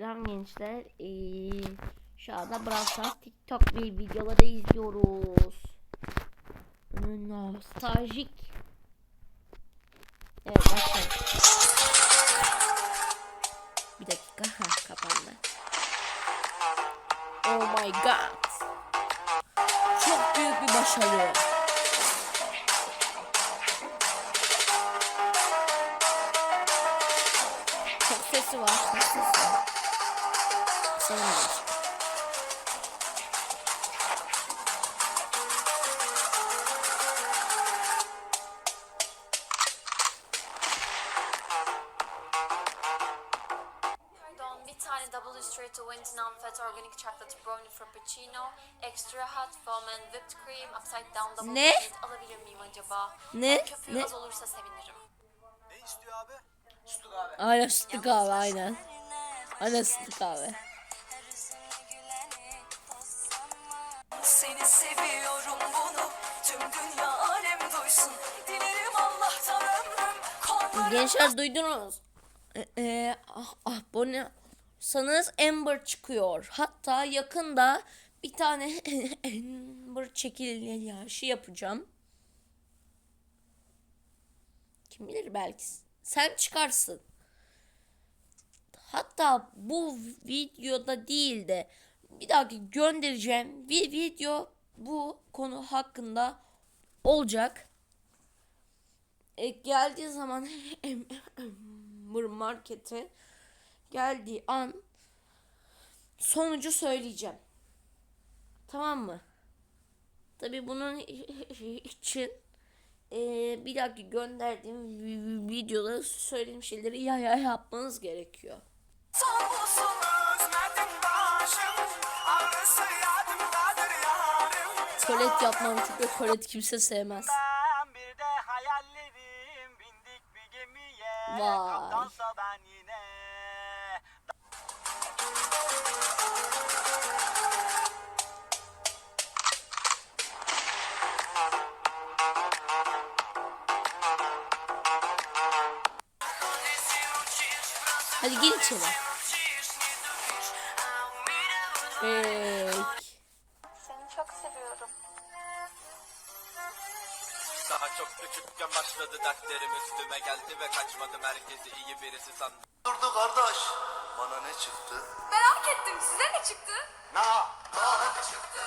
Selam gençler. Ee, şu anda Brawl TikTok bir videoları izliyoruz. Nostaljik. Evet başlayalım. Bir dakika. Ha kapandı. Oh my god. Çok büyük bir başarı. Çok sesi var. Çok sesi var. Tane double straight to win non-fat organic chocolate brownie frappuccino, extra hot foam and whipped cream, upside down double Ne? alabilir miyim acaba? Ne? Köpüğü Ne? az olursa sevinirim. Ne istiyor abi? Sütlü kahve. Aynen sütlü kahve aynen. Aynen sütlü kahve. Seni seviyorum bunu tüm dünya alem duysun Dilerim Allah'tan ömrüm kollarım Gençler duydunuz. Ee, e, ah, ah abone sanız Amber çıkıyor. Hatta yakında bir tane Amber çekilişi yapacağım. Kim bilir belki sen çıkarsın. Hatta bu videoda değil de bir dahaki göndereceğim bir video bu konu hakkında olacak. E, geldiği zaman Ember Market'e geldiği an sonucu söyleyeceğim. Tamam mı? Tabi bunun için e, bir dahaki gönderdiğim vi- vi- videoda söylediğim şeyleri ya ya yapmanız gerekiyor. Kolet yapmam çünkü kolet kimse sevmez. Vay. Hadi gir içeri. Peki. Seni çok seviyorum. Daha çok küçükken başladı dertlerim üstüme geldi ve kaçmadım herkesi iyi birisi sandım. Durdu kardeş. Bana ne çıktı? Merak ettim, size ne çıktı? Na. Na ne çıktı?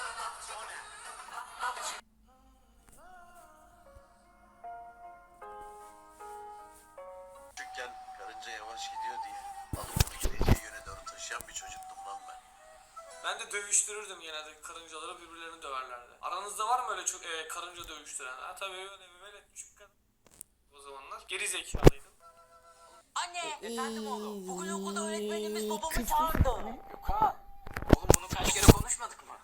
Küçükken karınca yavaş gidiyor diye alıp de dövüştürürdüm genelde karıncaları birbirlerini döverlerdi. Aranızda var mı öyle çok e, karınca dövüştüren? Ha tabii öyle böyle küçük kadın. O zamanlar geri zekalıydım. Anne efendim oğlum bugün okulda öğretmenimiz Ee, babamı çağırdı Oğlum bunu kaç kere konuşmadık